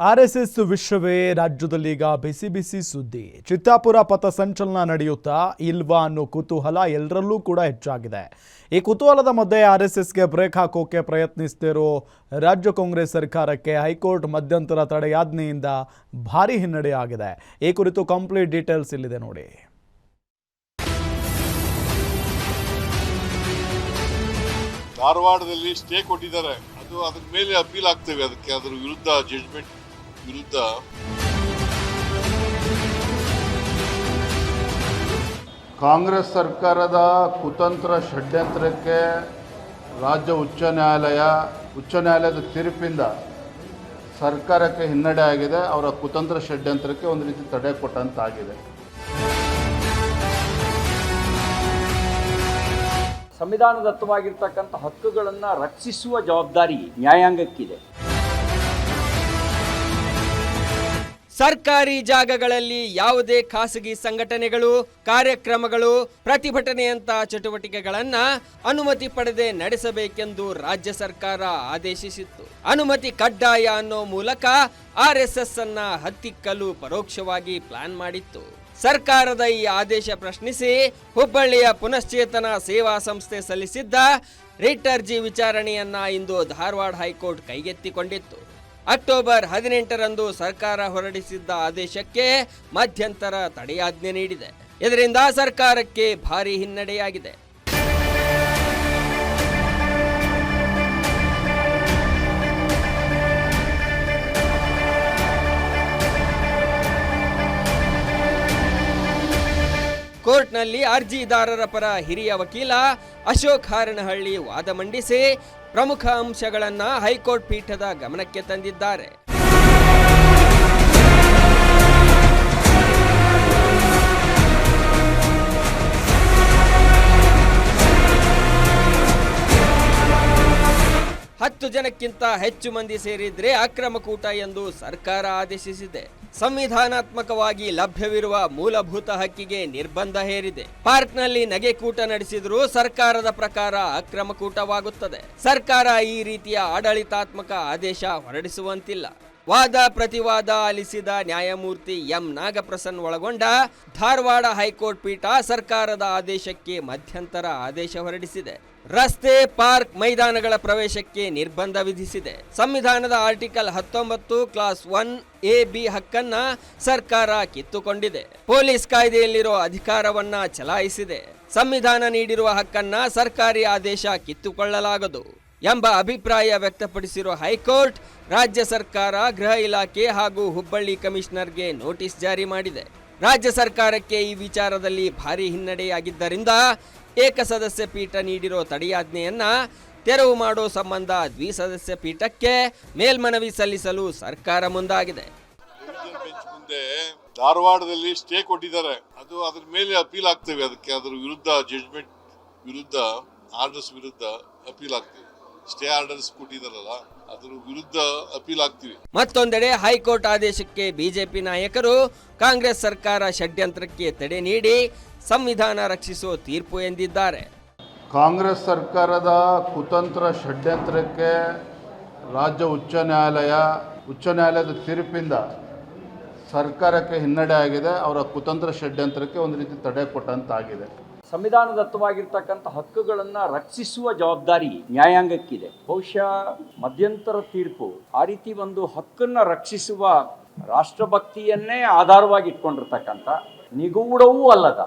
RSS ವಿಶ್ವವೇ ರಾಜ್ಯದಲ್ಲೀಗ ಬಿಸಿ ಬಿಸಿ ಸುದ್ದಿ. ಚಿತ್ತಾಪುರ ಪಥಸಂಚಲನ ನಡೆಯುತ್ತಾ ಇಲ್ವಾ ಅನ್ನೋ ಕುತೂಹಲ ಎಲ್ಲರಲ್ಲೂ ಕೂಡ ಹೆಚ್ಚಾಗಿದೆ. ಈ ಕುತೂಹಲದ ಮಧ್ಯೆ ಆರ್ಎಸ್ಎಸ್ಗೆ ಬ್ರೇಕ್ ಹಾಕೋಕೆ ಪ್ರಯತ್ನಿಸ್ತಿರೋ ರಾಜ್ಯ ಕಾಂಗ್ರೆಸ್ ಸರ್ಕಾರಕ್ಕೆ ಹೈಕೋರ್ಟ್ ಮಧ್ಯಂತರ ತಡೆಯಾಜ್ಞೆಯಿಂದ ಭಾರಿ ಹಿನ್ನಡೆಯಾಗಿದೆ ಈ ಕುರಿತು ಕಂಪ್ಲೀಟ್ ಡೀಟೇಲ್ಸ್ ಇಲ್ಲಿದೆ ನೋಡಿ. ಧಾರವಾಡದಲ್ಲಿ ಸ್ಟೇ ಕೊಟ್ಟಿದ್ದಾರೆ. ಅದು ಅದ್ರ ಮೇಲೆ ಅಪೀಲ್ ಆಗ್ತೇವೆ. ಅದಕ್ಕೆ ಅದ್ರ ವಿರುದ್ಧ ಜಡ್ಜ್ಮೆಂಟ್ ವಿರುದ್ಧ ಕಾಂಗ್ರೆಸ್ ಸರ್ಕಾರದ ಕುತಂತ್ರ ಷಡ್ಯಂತ್ರಕ್ಕೆ ರಾಜ್ಯ ಉಚ್ಚ ನ್ಯಾಯಾಲಯ ಉಚ್ಚ ನ್ಯಾಯಾಲಯದ ತೀರ್ಪಿಂದ ಸರ್ಕಾರಕ್ಕೆ ಹಿನ್ನಡೆ ಆಗಿದೆ. ಅವರ ಕುತಂತ್ರ ಷಡ್ಯಂತ್ರಕ್ಕೆ ಒಂದು ರೀತಿ ತಡೆ ಕೊಟ್ಟಂತಾಗಿದೆ. ಸಂವಿಧಾನದತ್ತವಾಗಿರ್ತಕ್ಕಂಥ ಹಕ್ಕುಗಳನ್ನು ರಕ್ಷಿಸುವ ಜವಾಬ್ದಾರಿ ನ್ಯಾಯಾಂಗಕ್ಕಿದೆ. ಸರ್ಕಾರಿ ಜಾಗಗಳಲ್ಲಿ ಯಾವುದೇ ಖಾಸಗಿ ಸಂಘಟನೆಗಳು, ಕಾರ್ಯಕ್ರಮಗಳು ಪ್ರತಿಭಟನೆಯಂತ ಚಟುವಟಿಕೆಗಳನ್ನ ಅನುಮತಿ ಪಡೆದೇ ನಡೆಸಬೇಕೆಂದು ರಾಜ್ಯ ಸರ್ಕಾರ ಆದೇಶಿಸಿತ್ತು. ಅನುಮತಿ ಕಡ್ಡಾಯ ಅನ್ನೋ ಮೂಲಕ ಆರ್ ಎಸ್ ಅನ್ನ ಹತ್ತಿಕ್ಕಲು ಪರೋಕ್ಷವಾಗಿ ಪ್ಲಾನ್ ಮಾಡಿತ್ತು. ಸರ್ಕಾರದ ಈ ಆದೇಶ ಪ್ರಶ್ನಿಸಿ ಹುಬ್ಬಳ್ಳಿಯ ಪುನಶ್ಚೇತನ ಸೇವಾ ಸಂಸ್ಥೆ ಸಲ್ಲಿಸಿದ್ದ ರಿಟ್ ಅರ್ಜಿ ವಿಚಾರಣೆಯನ್ನ ಇಂದು ಧಾರವಾಡ ಹೈಕೋರ್ಟ್ ಕೈಗೆತ್ತಿಕೊಂಡಿತ್ತು. ಅಕ್ಟೋಬರ್ ಹದಿನೆಂಟರಂದು ಸರ್ಕಾರ ಹೊರಡಿಸಿದ್ದ ಆದೇಶಕ್ಕೆ ಮಧ್ಯಂತರ ತಡೆಯಾಜ್ಞೆ ನೀಡಿದೆ. ಇದರಿಂದ ಸರ್ಕಾರಕ್ಕೆ ಭಾರಿ ಹಿನ್ನಡೆಯಾಗಿದೆ. ಕೋರ್ಟ್ನಲ್ಲಿ ಅರ್ಜಿದಾರರ ಪರ ಹಿರಿಯ ವಕೀಲ ಅಶೋಕ್ ಹಾರನಹಳ್ಳಿ ವಾದ ಮಂಡಿಸಿ ಪ್ರಮುಖ ಅಂಶಗಳನ್ನು ಹೈಕೋರ್ಟ್ ಪೀಠದ ಗಮನಕ್ಕೆ ತಂದಿದ್ದಾರೆ. ಹತ್ತು ಜನಕ್ಕಿಂತ ಹೆಚ್ಚು ಮಂದಿ ಸೇರಿದ್ರೆ ಅಕ್ರಮ ಕೂಟ ಎಂದು ಸರ್ಕಾರ ಆದೇಶಿಸಿದೆ. ಸಂವಿಧಾನಾತ್ಮಕವಾಗಿ ಲಭ್ಯವಿರುವ ಮೂಲಭೂತ ಹಕ್ಕಿಗೆ ನಿರ್ಬಂಧ ಹೇರಿದೆ. ಪಾರ್ಕ್ನಲ್ಲಿ ನಗೆಕೂಟ ನಡೆಸಿದರೂ ಸರ್ಕಾರದ ಪ್ರಕಾರ ಅಕ್ರಮ ಕೂಟವಾಗುತ್ತದೆ ಸರ್ಕಾರ ಈ ರೀತಿಯ ಆಡಳಿತಾತ್ಮಕ ಆದೇಶ ಹೊರಡಿಸುವಂತಿಲ್ಲ. ವಾದ ಪ್ರತಿವಾದ ಆಲಿಸಿದ ನ್ಯಾಯಮೂರ್ತಿ ಎಂ. ನಾಗಪ್ರಸನ್ ಒಳಗೊಂಡ ಧಾರವಾಡ ಹೈಕೋರ್ಟ್ ಪೀಠ ಸರ್ಕಾರದ ಆದೇಶಕ್ಕೆ ಮಧ್ಯಂತರ ಆದೇಶ ಹೊರಡಿಸಿದೆ. ರಸ್ತೆ, ಪಾರ್ಕ್ ಮೈದಾನಗಳ ಪ್ರವೇಶಕ್ಕೆ ನಿರ್ಬಂಧ ವಿಧಿಸಿದೆ. ಸಂವಿಧಾನದ ಆರ್ಟಿಕಲ್ ಹತ್ತೊಂಬತ್ತು, ಕ್ಲಾಸ್ ಒನ್, ಎ, ಬಿ ಹಕ್ಕನ್ನ ಸರ್ಕಾರ ಕಿತ್ತುಕೊಂಡಿದೆ. ಪೊಲೀಸ್ ಕಾಯ್ದೆಯಲ್ಲಿರೋ ಅಧಿಕಾರವನ್ನ ಚಲಾಯಿಸಿದೆ. ಸಂವಿಧಾನ ನೀಡಿರುವ ಹಕ್ಕನ್ನ ಸರ್ಕಾರಿ ಆದೇಶ ಕಿತ್ತುಕೊಳ್ಳಲಾಗದು ಎಂಬ ಅಭಿಪ್ರಾಯ ವ್ಯಕ್ತಪಡಿಸಿರುವ ಹೈಕೋರ್ಟ್, ರಾಜ್ಯ ಸರ್ಕಾರ, ಗೃಹ ಇಲಾಖೆ ಹಾಗೂ ಹುಬ್ಬಳ್ಳಿ ಕಮಿಷನರ್ಗೆ ನೋಟಿಸ್ ಜಾರಿ ಮಾಡಿದೆ. ರಾಜ್ಯ ಸರ್ಕಾರಕ್ಕೆ ಈ ವಿಚಾರದಲ್ಲಿ ಭಾರಿ ಹಿನ್ನಡೆಯಾಗಿದ್ದರಿಂದ ಏಕಸದಸ್ಯ ಪೀಠ ನೀಡಿರೋ ತಡೆಯಾಜ್ಞೆಯನ್ನ ತೆರವು ಮಾಡೋ ಸಂಬಂಧ ದ್ವಿಸದಸ್ಯ ಪೀಠಕ್ಕೆ ಮೇಲ್ಮನವಿ ಸಲ್ಲಿಸಲು ಸರ್ಕಾರ ಮುಂದಾಗಿದೆ. ಧಾರವಾಡದಲ್ಲಿ ಸ್ಟೇ ಕೊಟ್ಟಿದ್ದಾರೆ. ಅದು ಅದ್ರ ಮೇಲೆ ಅಪೀಲ್ ಆಗ್ತೇವೆ. ಅದಕ್ಕೆ ಅದರ ವಿರುದ್ಧ ಜಡ್ಜ್ಮೆಂಟ್ ವಿರುದ್ಧ ಆರ್ಡರ್ಸ್ ವಿರುದ್ಧ ಅಪೀಲ್ ಆಗ್ತೇವೆ. ಸ್ಟೇ ಆರ್ಡರ್ಸ್ ಕೊಟ್ಟಿದಾರಲ್ಲ ಅದರ ವಿರುದ್ಧ ಅಪೀಲ್ ಆಗ್ತೀವಿ. ಮತ್ತೊಂದೆಡೆ ಹೈಕೋರ್ಟ್ ಆದೇಶಕ್ಕೆ ಬಿಜೆಪಿ ನಾಯಕರು ಕಾಂಗ್ರೆಸ್ ಸರ್ಕಾರ ಷಡ್ಯಂತ್ರಕ್ಕೆ ತಡೆ ನೀಡಿ ಸಂವಿಧಾನ ರಕ್ಷಿಸೋ ತೀರ್ಪು ಎಂದಿದ್ದಾರೆ. ಕಾಂಗ್ರೆಸ್ ಸರ್ಕಾರದ ಕುತಂತ್ರ ಷಡ್ಯಂತ್ರಕ್ಕೆ ರಾಜ್ಯ ಉಚ್ಚ ನ್ಯಾಯಾಲಯ ಉಚ್ಚ ನ್ಯಾಯಾಲಯದ ತೀರ್ಪಿಂದ ಸರ್ಕಾರಕ್ಕೆ ಹಿನ್ನಡೆ ಆಗಿದೆ. ಅವರ ಕುತಂತ್ರ ಷಡ್ಯಂತ್ರಕ್ಕೆ ಒಂದು ರೀತಿ ತಡೆ ಕೊಟ್ಟಂತಾಗಿದೆ. ಸಂವಿಧಾನದತ್ತವಾಗಿರ್ತಕ್ಕಂಥ ಹಕ್ಕುಗಳನ್ನು ರಕ್ಷಿಸುವ ಜವಾಬ್ದಾರಿ ನ್ಯಾಯಾಂಗಕ್ಕಿದೆ. ಬಹುಶಃ ಮಧ್ಯಂತರ ತೀರ್ಪು ಆ ರೀತಿ ಒಂದು ಹಕ್ಕನ್ನು ರಕ್ಷಿಸುವ ರಾಷ್ಟ್ರಭಕ್ತಿಯನ್ನೇ ಆಧಾರವಾಗಿ ಇಟ್ಕೊಂಡಿರ್ತಕ್ಕಂಥ ನಿಗೂಢವೂ ಅಲ್ಲದ.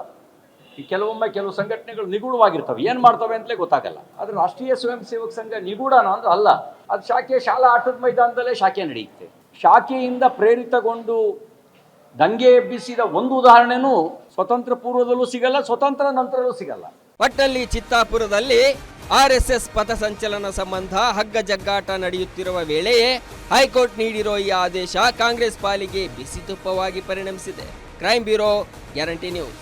ಈ ಕೆಲವೊಮ್ಮೆ ಕೆಲವು ಸಂಘಟನೆಗಳು ನಿಗೂಢವಾಗಿರ್ತವೆ. ಏನು ಮಾಡ್ತವೆ ಅಂತಲೇ ಗೊತ್ತಾಗಲ್ಲ. ಆದರೆ ರಾಷ್ಟ್ರೀಯ ಸ್ವಯಂ ಸೇವಕ ಸಂಘ ನಿಗೂಢನ ಅಂದ್ರೆ ಅಲ್ಲ. ಅದು ಶಾಖೆ ಶಾಲಾ ಆಟದ ಮೈದಾನದಲ್ಲೇ ಶಾಖೆ ನಡೆಯುತ್ತೆ. ಶಾಖೆಯಿಂದ ಪ್ರೇರಿತಗೊಂಡು ದಂಗೆ ಎಬ್ಬಿಸಿದ ಒಂದು ಉದಾಹರಣೆನೂ ಸ್ವತಂತ್ರ ಪೂರ್ವದಲ್ಲೂ ಸಿಗಲ್ಲ, ಸ್ವತಂತ್ರ ನಂತರಲ್ಲೂ ಸಿಗಲ್ಲ. ಒಟ್ಟಲ್ಲಿ ಚಿತ್ತಾಪುರದಲ್ಲಿ ಆರ್ಎಸ್ಎಸ್ ಪಥಸಂಚಲನ ಸಂಬಂಧ ಹಗ್ಗ ಜಗ್ಗಾಟ ನಡೆಯುತ್ತಿರುವ ವೇಳೆಯೇ ಹೈಕೋರ್ಟ್ ನೀಡಿರೋ ಈ ಆದೇಶ ಕಾಂಗ್ರೆಸ್ ಪಾಲಿಗೆ ಬಿಸಿ ತುಪ್ಪವಾಗಿ ಪರಿಣಮಿಸಿದೆ. Crime bureau, guarantee news.